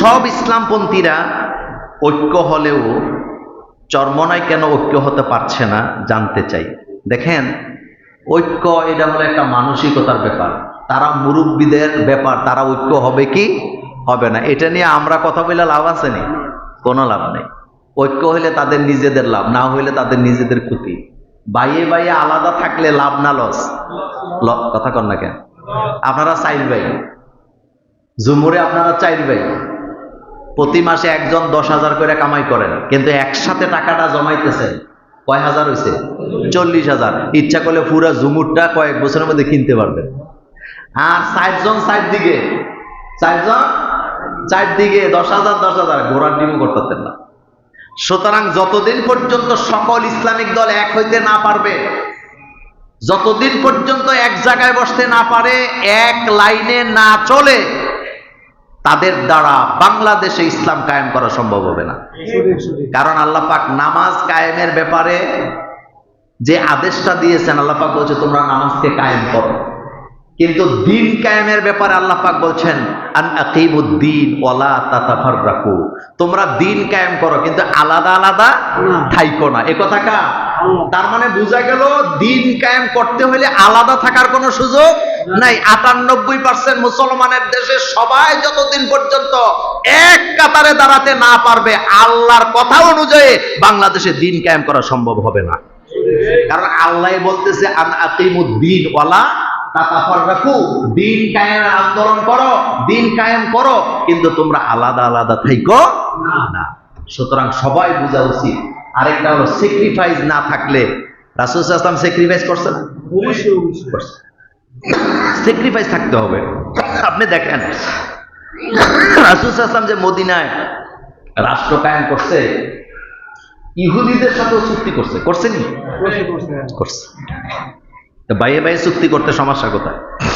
সব ইসলামপন্থীরা ঐক্য হলেও চর্মনায় কেন ঐক্য হতে পারছে না জানতে চাই। দেখেন, ঐক্য এটা হলো একটা মানসিকতার ব্যাপার। তারা মুরব্বীদের ব্যাপার, তারা ঐক্য হবে কি? হবে না। এটা নিয়ে আমরা কথা বলে লাভ আছে নি? কোনো লাভ নেই। ঐক্য হইলে তাদের নিজেদের লাভ, না হইলে তাদের নিজেদের ক্ষতি। বাইয়ে বাইয়ে আলাদা থাকলে লাভ না লস? কথা কন না কেন? আপনারা চাইল ভাই। জুমুরে আপনারা চাইল ভাই। প্রতি মাসে একজন দশ হাজার করে কামাই করেন। কিন্তু একসাথে টাকাটা জমাইতেছেন, কয় হাজার হয়েছে চল্লিশ হাজার। ইচ্ছা করলে পুরা জুমুরটা কয়েক বছরের মধ্যে কিনতে পারবেন। আর ষাটজন ষাট দিকে চারজন চার দিকে দশ হাজার দশ হাজার, ঘোড়ার ডিমও করতেন না। সুতরাং যতদিন পর্যন্ত সকল ইসলামিক দল এক হইতে না পারবে, যতদিন পর্যন্ত এক জায়গায় বসতে না পারে, এক লাইনে না চলে তাদের দ্বারা বাংলাদেশে ইসলাম কায়েম করা সম্ভব হবে না। কারণ আল্লাহ পাক নামাজ কায়েমের ব্যাপারে যে আদেশটা দিয়েছেন আল্লাহ পাক বলছে তোমরা নামাজকে কায়েম করো। কিন্তু দিন কায়েমের ব্যাপারে আল্লাহ পাক বলছেন আন আকিমুদ্দিন ওয়ালা তাতাফাররাকু। তোমরা দিন কায়েম করো কিন্তু আলাদা আলাদা থাইকো না। এ কথা কা তার মানে বোঝা গেল দিন কায়েম করতে হলে আলাদা থাকার কোনো সুযোগ নাই আটানব্বই পার্সেন্ট মুসলমানের দেশে সবাই যতদিন পর্যন্ত এক কাতারে দাঁড়াতে না পারবে আল্লাহর কথা অনুযায়ী বাংলাদেশে দিন কায়েম করা সম্ভব হবে না। কারণ আল্লাহ বলতেছে আন আকিমুদ্দিন ওয়ালা তাতাফাররাকু। দিন কায়েমের আন্দোলন করো দিন কায়েম করো কিন্তু তোমরা আলাদা আলাদা থাইকো না। সুতরাং সবাই বোঝা উচিত আরেকটা হলো স্যাক্রিফাইস না থাকলে রাসূল স্যাক্রিফাইস করছে না? করছে। স্যাক্রিফাইস থাকতে হবে। আপনি দেখেন রাসুল আসলাম যে মদিনায় রাষ্ট্র কায়েম করছে ইহুদিদের সাথেও চুক্তি করছে। করছে নি? করছে। করছে। তো বাইরে বাইরে চুক্তি করতে সমস্যা কোথায়?